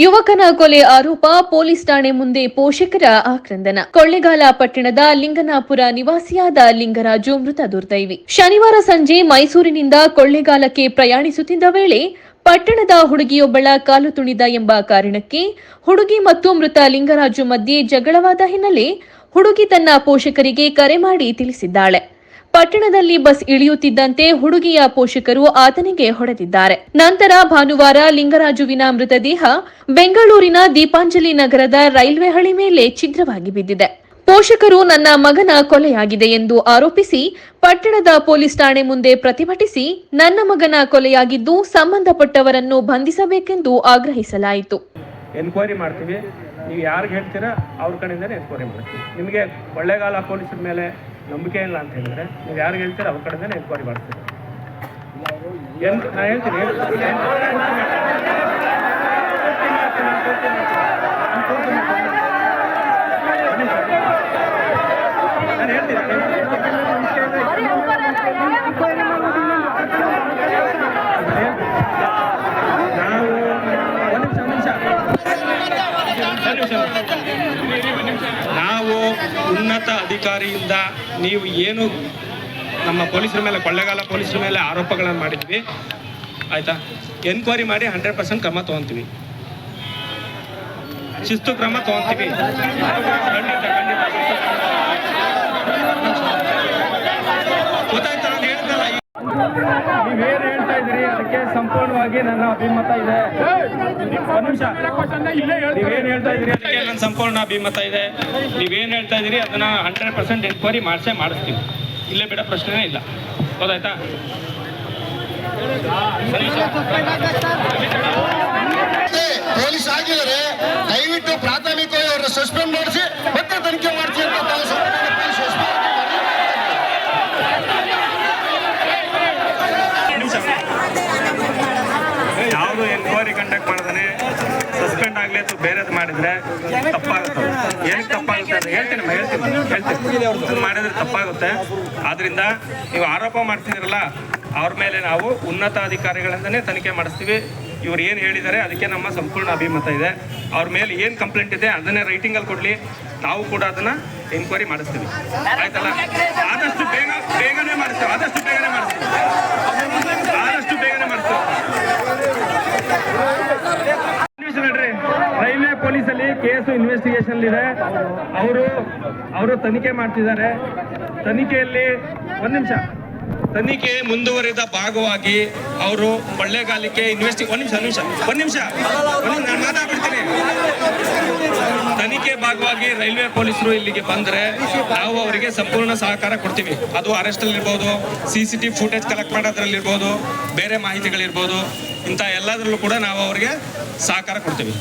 ಯುವಕನ ಕೊಲೆ ಆರೋಪ, ಪೊಲೀಸ್ ಠಾಣೆ ಮುಂದೆ ಪೋಷಕರ ಆಕ್ರಂದನ. ಕೊಳ್ಳೆಗಾಲ ಪಟ್ಟಣದ ಲಿಂಗನಾಪುರ ನಿವಾಸಿಯಾದ ಲಿಂಗರಾಜು ಮೃತ ದುರ್ದೈವಿ. ಶನಿವಾರ ಸಂಜೆ ಮೈಸೂರಿನಿಂದ ಕೊಳ್ಳೆಗಾಲಕ್ಕೆ ಪ್ರಯಾಣಿಸುತ್ತಿದ್ದ ವೇಳೆ ಪಟ್ಟಣದ ಹುಡುಗಿಯೊಬ್ಬಳ ಕಾಲು ತುಣಿದ ಎಂಬ ಕಾರಣಕ್ಕೆ ಹುಡುಗಿ ಮತ್ತು ಮೃತ ಲಿಂಗರಾಜು ಮಧ್ಯೆ ಜಗಳವಾದ ಹಿನ್ನೆಲೆ ಹುಡುಗಿ ತನ್ನ ಪೋಷಕರಿಗೆ ಕರೆ ಮಾಡಿ ತಿಳಿಸಿದ್ದಾಳೆ. ಪಟ್ಟಣದಲ್ಲಿ ಬಸ್ ಇಳಿಯುತ್ತಿದ್ದಂತೆ ಹುಡುಗಿಯ ಪೋಷಕರು ಆತನಿಗೆ ಹೊಡೆದಿದ್ದಾರೆ. ನಂತರ ಭಾನುವಾರ ಲಿಂಗರಾಜುವಿನ ಮೃತದೇಹ ಬೆಂಗಳೂರಿನ ದೀಪಾಂಜಲಿ ನಗರದ ರೈಲ್ವೆ ಹಳಿ ಮೇಲೆ ಛಿದ್ರವಾಗಿ ಬಿದ್ದಿದೆ. ಪೋಷಕರು ನನ್ನ ಮಗನ ಕೊಲೆಯಾಗಿದೆ ಎಂದು ಆರೋಪಿಸಿ ಪಟ್ಟಣದ ಪೊಲೀಸ್ ಠಾಣೆ ಮುಂದೆ ಪ್ರತಿಭಟಿಸಿ ನನ್ನ ಮಗನ ಕೊಲೆಯಾಗಿದ್ದು ಸಂಬಂಧಪಟ್ಟವರನ್ನು ಬಂಧಿಸಬೇಕೆಂದು ಆಗ್ರಹಿಸಲಾಯಿತು. ಮಾಡ್ತೀವಿ. ನೀವು ಯಾರಿಗೆ ಹೇಳ್ತೀರಾ ಅವ್ರ ಕಡೆಯಿಂದನೇ ಎನ್ಕ್ವೈರಿ ಮಾಡ್ತೀವಿ. ನಿಮಗೆ ಕೊಳ್ಳೇಗಾಲ ಪೊಲೀಸರ ಮೇಲೆ ನಂಬಿಕೆ ಇಲ್ಲ ಅಂತ ಹೇಳಿದ್ರೆ ನೀವು ಯಾರಿಗೆ ಹೇಳ್ತೀರಾ ಅವ್ರ ಕಡೆಯಿಂದನೇ ಎನ್ಕ್ವೈರಿ ಮಾಡ್ತೀವಿ. ನಾನು ಹೇಳ್ತೀನಿ ನಾನು ಹೇಳ್ತೀನಿ ನಾವು ಒಂದು ನಿಮಿಷ ಒಂದು ನಿಮಿಷ ನಾವು ಉನ್ನತ ಅಧಿಕಾರಿಯಿಂದ ನೀವು ಏನು ನಮ್ಮ ಪೊಲೀಸರ ಮೇಲೆ, ಕೊಳ್ಳೇಗಾಲ ಪೊಲೀಸರ ಮೇಲೆ ಆರೋಪಗಳನ್ನು ಮಾಡಿದ್ವಿ, ಆಯ್ತಾ? ಎನ್ಕ್ವೈರಿ ಮಾಡಿ ಹಂಡ್ರೆಡ್ ಪರ್ಸೆಂಟ್ ಕ್ರಮ ತೊಗೊತೀವಿ. ಶಿಸ್ತು ಕ್ರಮ ತೊಗೊತೀವಿ. ಖಂಡಿತ ಖಂಡಿತ ಗೊತ್ತಾಯ್ತಾ ನಾನು ಹೇಳ್ದಲ್ಲ ನೀವೇನು ಹೇಳ್ತಾ ಇದ್ದೀರಿ? ಅದಕ್ಕೆ ಸಂಪೂರ್ಣವಾಗಿ ನನ್ನ ಅಭಿಮತ ಇದೆ. ನೀವೇನು ಹೇಳ್ತಾ ಇದ್ದೀರಿ? ಅದಕ್ಕೆ ನನ್ನ ಸಂಪೂರ್ಣ ಅಭಿಮತ ಇದೆ. ನೀವೇನು ಹೇಳ್ತಾ ಇದ್ದೀರಿ? ಅದನ್ನ ಹಂಡ್ರೆಡ್ ಪರ್ಸೆಂಟ್ ಎನ್ಕ್ವೈರಿ ಮಾಡಿಸೇ ಮಾಡಿಸ್ತೀವಿ ಇಲ್ಲೇ ಬೇಡ, ಪ್ರಶ್ನೆನೇ ಇಲ್ಲ. ಗೊತ್ತಾಯ್ತಾ? ಪೊಲೀಸ್ ಆಗಿದ್ದಾರೆ ದಯವಿಟ್ಟು ಪ್ರಾಥಮಿಕವಾಗಿ ಅವರನ್ನ ಸಸ್ಪೆಂಡ್ ಮಾಡಿಸಿ, ಮತ್ತೆ ತನಿಖೆ ಮಾಡ್ಸಿ ಅಂತ ತಾವು ಸರ್ಕಾರದ ಪೊಲೀಸ್ suspend ಮಾಡಿ. ನಿಮಿಷ ಎನ್ಕ್ವೈರಿ ಕಂಡಕ್ಟ್ ಮಾಡ್ದಾನೆ. ಸಸ್ಪೆಂಡ್ ಆಗಲಿ ಅಥವಾ ಬೇರೆದು ಮಾಡಿದ್ರೆ ತಪ್ಪಾಗುತ್ತೆ. ಏನಕ್ಕೆ ತಪ್ಪಾಗುತ್ತೆ ಅಂತ ಹೇಳ್ತೀನಿ ಹೇಳ್ತೀನಿ ಹೇಳ್ತೀನಿ. ಮಾಡಿದ್ರೆ ತಪ್ಪಾಗುತ್ತೆ. ಆದ್ರಿಂದ ನೀವು ಆರೋಪ ಮಾಡ್ತಿದ್ದೀರಲ್ಲ, ಅವ್ರ ಮೇಲೆ ನಾವು ಉನ್ನತ ಅಧಿಕಾರಿಗಳಿಂದನೇ ತನಿಖೆ ಮಾಡಿಸ್ತೀವಿ. ಇವ್ರು ಏನು ಹೇಳಿದ್ದಾರೆ ಅದಕ್ಕೆ ನಮ್ಮ ಸಂಪೂರ್ಣ ಅಭಿಮತ ಇದೆ. ಅವ್ರ ಮೇಲೆ ಏನು ಕಂಪ್ಲೇಂಟ್ ಇದೆ ಅದನ್ನೇ ರೈಟಿಂಗಲ್ಲಿ ಕೊಡಲಿ. ನಾವು ಕೂಡ ಅದನ್ನು ಎನ್ಕ್ವೈರಿ ಮಾಡಿಸ್ತೀವಿ. ಆಯ್ತಲ್ಲ? ಆದಷ್ಟು ಬೇಗ, ಬೇಗನೆ ಮಾಡಿಸ್ತೀವಿ. ಆದಷ್ಟು ಬೇಗನೆ ಮಾಡಿಸ್ತೀವಿ ಆದಷ್ಟು ಬೇಗನೆ ಮಾಡಿಸ್ತೀವಿ ನಿಮಿಷ ನೋಡ್ರಿ ರೈಲ್ವೆ ಪೊಲೀಸಲ್ಲಿ ಕೇಸು ಇನ್ವೆಸ್ಟಿಗೇಷನ್ ಇದೆ. ಅವರು ಅವರು ತನಿಖೆ ಮಾಡ್ತಿದ್ದಾರೆ. ತನಿಖೆಯಲ್ಲಿ ಒಂದ್ ನಿಮಿಷ. ತನಿಖೆ ಮುಂದುವರಿದ ಭಾಗವಾಗಿ ಅವರು ಕೊಳ್ಳೇಗಾಲಕ್ಕೆ ಇನ್ವೆಸ್ಟಿ ಒಂದ್ ನಿಮಿಷ ಒಂದ್ ನಿಮಿಷ ಒಂದ್ ನಿಮಿಷ. ನಾನು ಮಾತಾಡ್ಬಿಡ್ತೀನಿ ತನಿಖೆ ಭಾಗವಾಗಿ ರೈಲ್ವೆ ಪೊಲೀಸರು ಇಲ್ಲಿಗೆ ಬಂದ್ರೆ ನಾವು ಅವರಿಗೆ ಸಂಪೂರ್ಣ ಸಹಕಾರ ಕೊಡ್ತೀವಿ. ಅದು ಅರೆಸ್ಟ್ ಅಲ್ಲಿ ಇರ್ಬೋದು C C T footage collect ಮಾಡೋದ್ರಲ್ಲಿರ್ಬೋದು ಬೇರೆ ಮಾಹಿತಿಗಳಿರ್ಬೋದು, ಇಂಥ ಎಲ್ಲದರಲ್ಲೂ ಕೂಡ ನಾವು ಅವರಿಗೆ ಸಹಕಾರ ಕೊಡ್ತೀವಿ.